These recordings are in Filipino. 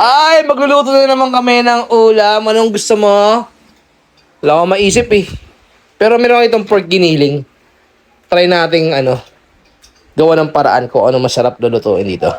Ay, magluluto na naman kami ng ulam. Anong gusto mo? Wala akong maisip eh. Pero meron itong pork giniling. Try nating ano, gawa ng paraan kung ano masarap lulutuin dito.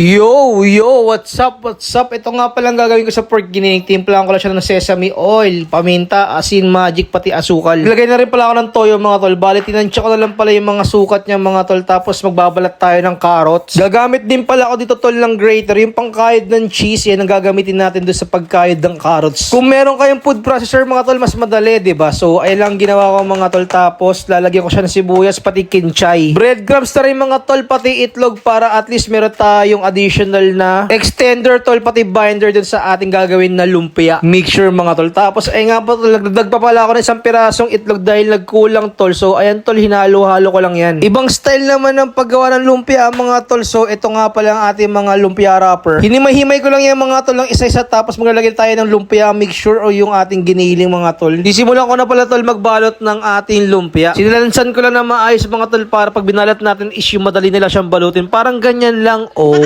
Yo, yo, what's up, what's up? Ito nga palang gagawin ko sa pork giniling. Timplahan ko lang siya ng sesame oil, paminta, asin, magic, pati asukal. Lagay na rin pala ako ng toyo mga tol. Bali, tinansya ko na lang pala yung mga sukat niya mga tol. Tapos magbabalat tayo ng carrots. Gagamit din pala ako dito tol ng grater. Yung pangkayod ng cheese, yan ang gagamitin natin doon sa pagkayod ng carrots. Kung meron kayong food processor mga tol, mas madali, ba? So, ay lang ginawa ko mga tol. Tapos, lalagyan ko siya ng sibuyas, pati kinchay. Breadcrumbs na rin mga tol, pati itlog para at least meron tayong additional na extender tol, pati binder dun sa ating gagawin na lumpia. Mixture mga tol. Tapos, ay nga po tol, nagdagdag pa pala ako ng isang pirasong itlog dahil nagkulang tol. So, ayan tol, hinalo-halo ko lang yan. Ibang style naman ng paggawa ng lumpia mga tol. So, ito nga pala ang ating mga lumpia wrapper. Hinimay-himay ko lang yung mga tol ng isa-isa tapos maglalagay tayo ng lumpia mixture o yung ating giniling mga tol. Disimulan ko na pala tol magbalot ng ating lumpia. Sinilansan ko lang na maayos mga tol para pag binalat natin is yung madali nila siyang balutin. Parang ganyan lang. Oh.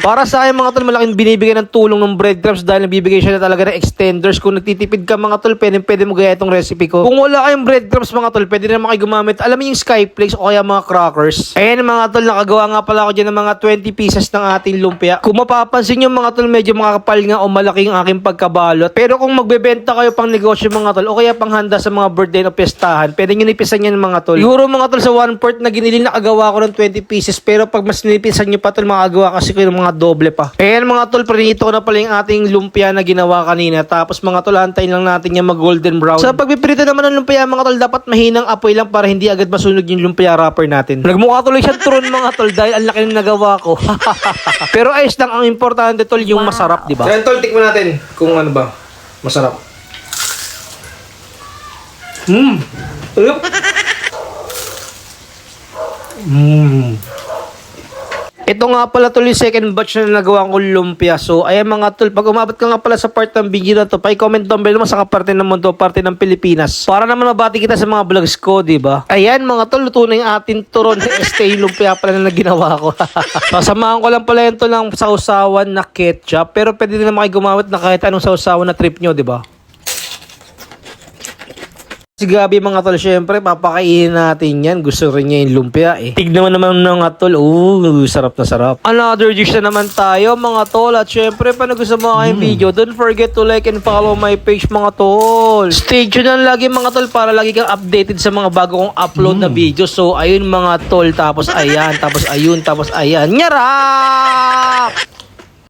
Para sa akin mga tol, malaking binibigay ng tulong ng breadcrumbs dahil nabibigay siya na talaga ng extenders. Kung nagtitipid ka mga tol, pwede, pwede mo gaya itong recipe ko. Kung wala kayong breadcrumbs mga tol, pwede naman kayo gumamit. Alam mo yung skyflakes o kaya mga crackers. Ayan mga tol, nakagawa nga pala ako dyan ng mga 20 pieces ng ating lumpia. Kung mapapansin nyo mga tol, medyo makakapal nga o malaki ang aking pagkabalot. Pero kung magbebenta kayo pang negosyo mga tol, o kaya pang handa sa mga birthday o pestahan, pwede nyo nipisan yan mga tol. Siguro mga tol sa one port na ginili nakagawa ko ng 20 pieces. Pero pag mas nilipisan nyo pa tol, makagawa kasi ko ng mga doble pa. Ayan mga tol, prinito ko na pala yung ating lumpia na ginawa kanina. Tapos mga tol, antayin lang natin yung mag golden brown. Sa pagpiprito naman ng lumpia mga tol, dapat mahinang apoy lang para hindi agad masunog yung lumpia wrapper natin. Nagmukha tuloy siya turon mga tol dahil ang laki ng nagawa ko. Pero ayos lang, ang importante tol yung masarap, di ba? So tol, tikman natin kung ano ba. Masarap. Mmm. Mmm. Ito nga pala yung second batch na nagawa kong lumpia. So, ayan mga tol, pag umabot ka nga pala sa part ng video na to, pa-comment down below mo sa kaparte ng mundo, parte ng Pilipinas. Para naman mabati kita sa mga vlogs ko, di ba? Ayan mga tol, luto na yung ating turon na stay lumpia pala na ginawa ko. Sasamahan ko lang pala ito ng sausawan na ketchup, pero pwede din naman kayo gumamit na kahit anong sausawan na trip nyo, di ba? Si Gabi mga tol, syempre, papakainin natin yan. Gusto rin niya yung lumpia eh. Tignan mo naman mga tol, ooh, sarap na sarap. Another dish na naman tayo mga tol. At syempre, pa gusto mo aking video, don't forget to like and follow my page mga tol. Stay tuned lang lagi mga tol para lagi kang updated sa mga bago kong upload na video. So, ayun mga tol, tapos ayan, tapos ayun, tapos ayan. Nyara!